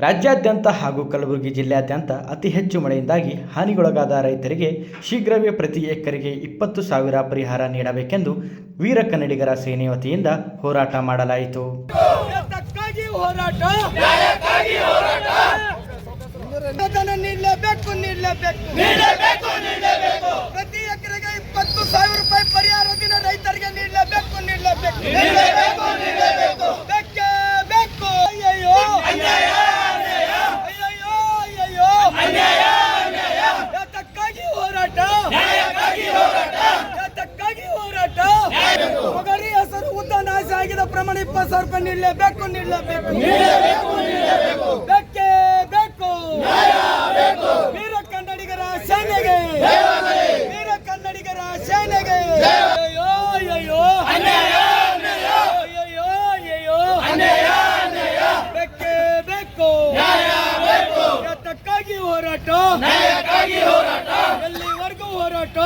ರಾಜ್ಯಾದ್ಯಂತ ಹಾಗೂ ಕಲಬುರಗಿ ಜಿಲ್ಲೆಯಾದ್ಯಂತ ಅತಿ ಹೆಚ್ಚು ಮಳೆಯಿಂದಾಗಿ ಹಾನಿಗೊಳಗಾದ ರೈತರಿಗೆ ಶೀಘ್ರವೇ ಪ್ರತಿ ಎಕರೆಗೆ ಇಪ್ಪತ್ತು ಸಾವಿರ ಪರಿಹಾರ ನೀಡಬೇಕೆಂದು ವೀರ ಕನ್ನಡಿಗರ ಸೇನೆ ವತಿಯಿಂದ ಹೋರಾಟ ಮಾಡಲಾಯಿತು ಹೋರಾಟ ಅನುದಾನ ನೀಡಲೇಬೇಕು ನೀಡಲೇಬೇಕು ಪ್ರತಿ ಎಕರೆಗೆ ಇಪ್ಪತ್ತು ಸಾವಿರ ರೂಪಾಯಿ ಪರಿಹಾರ ದಿನ ರೈತರಿಗೆ ನೀಡಲೇಬೇಕು ನೀಡಲೇಬೇಕು ಬೇಕೇ ಬೇಕು ಅಯ್ಯಯ್ಯೋ ಅಯ್ಯಯ್ಯೋ ಅಯ್ಯಯ್ಯೋ ಯಾತಕ್ಕಾಗಿ ಹೋರಾಟ ಯಾತಕ್ಕಾಗಿ ಹೋರಾಟ ಮಗರಿ ಹೆಸರು ಉದ್ದ ನಾಶ ಆಗಿದ ಪ್ರಮಾಣ ಇಪ್ಪತ್ತು ಸಾವಿರ ರೂಪಾಯಿ ನಿಲ್ಲಬೇಕು ನಿಲ್ಲಬೇಕು ಬೇಕೇ ಬೇಕು ವೀರ ಕನ್ನಡಿಗರ ಸೇನೆಗೆ ವೀರ ಕನ್ನಡಿಗರ ಸೇನೆಗೆ ಬೇಕೇ ಬೇಕು ಯಾತಕ್ಕಾಗಿ ಹೋರಾಟ ಎಲ್ಲಿವರೆಗೂ ಹೋರಾಟ